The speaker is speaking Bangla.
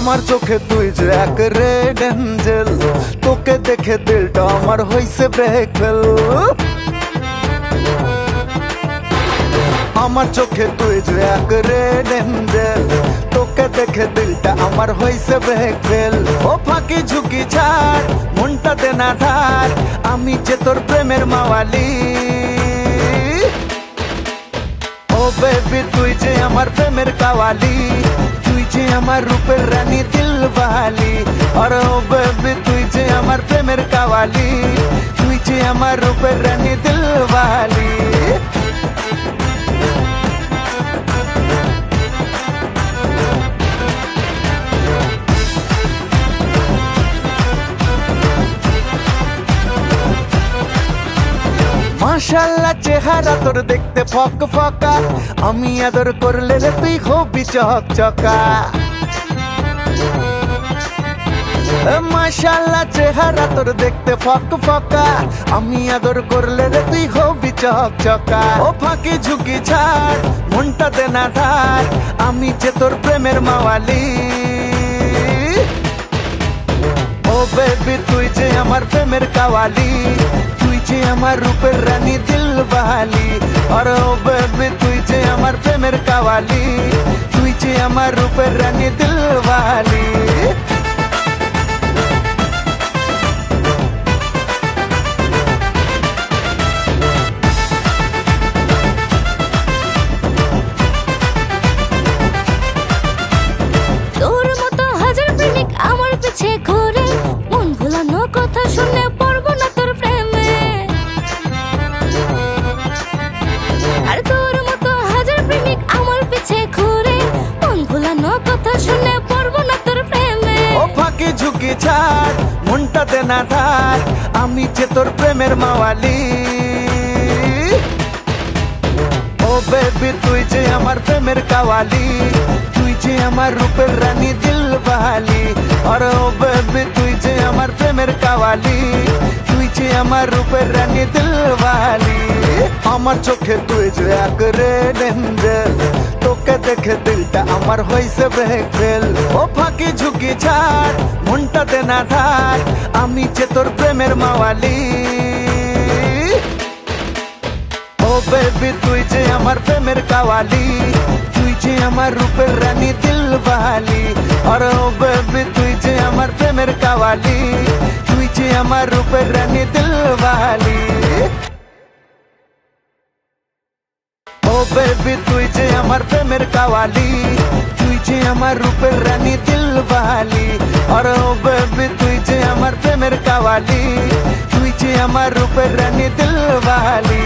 আমার চোখে তুই যে এক রেড এঞ্জেল তোকে দেখে দিলটা আমার হইছে ব্রেক আমার চোখে তুই যে এক রেড এঞ্জেল তোকে দেখে দিলটা আমার হইছে ব্রেক ফেল ও ফাঁকি ঝুঁকি ছাড়, মনটা দে না ধার। আমি যে তোর প্রেমের মাওয়ালি। ও বেবি তুই যে আমার প্রেমের কাওয়ালি। আমার রূপের রানী দিলওয়ালি আর ও বেবি, তুই যে আমার প্রেমের কাওয়ালি। তুই যে আমার রূপের রানী দিলওয়ালি মাশাল্লাহ চেহারা তোর দেখতে ফক ফকা। আমি আদর করলে তুই হবি চক চকা মাশাল্লাহ চেহারা তোর দেখতে ফক ফকা। আমি আদর করলে রে তুই হবি চক চকা। ও ফাঁকি ঝুঁকি ছাড়, মনটা দে না ধার। আমি যে তোর প্রেমের মাওয়ালি। ও বেবি, তুই যে আমার প্রেমের কাওয়ালি। তুই যে আমার রূপের রানী দিলওয়ালি আর ও বেবি, তুই যে আমার প্রেমের কাওয়ালি। তুই যে আমার রূপের রানী দিলওয়ালি তোর ঝুঁকি ছাড় মনটা দে না ধার আমি যে তোর প্রেমের মাওয়ালি। ও বেবি তুই যে আমার প্রেমের কাওয়ালি, তুই যে আমার রূপের রানী দিলওয়ালি আর ও বেবি তুই যে আমার প্রেমের কাওয়ালি, তুই যে আমার রূপের রানী দিলওয়ালি আমার চোখে তুই যে এঞ্জেল তোকে দেখে দিলটা আমার হইছে ব্রেক ফেল ও ফাঁকি ঝুঁকি ছাড়, মনটা দে না ধার, আমি যে তোর প্রেমের মাওয়ালি। ও বেবি, তুই যে আমার প্রেমের কাওয়ালি, তুই যে আমার রূপের রানী দিলওয়ালি আর ও বেবি, তুই যে আমার প্রেমের কাওয়ালি, তুই যে আমার রূপের রানী দিলওয়ালি ও বেবি তুই যে আমার প্রেমের কাওয়ালি, তুই যে আমার রূপের রানী দিলওয়ালি আর ও বেবি, তুই যে আমার প্রেমের কাওয়ালি, তুই যে আমার রূপের রানী দিলওয়ালি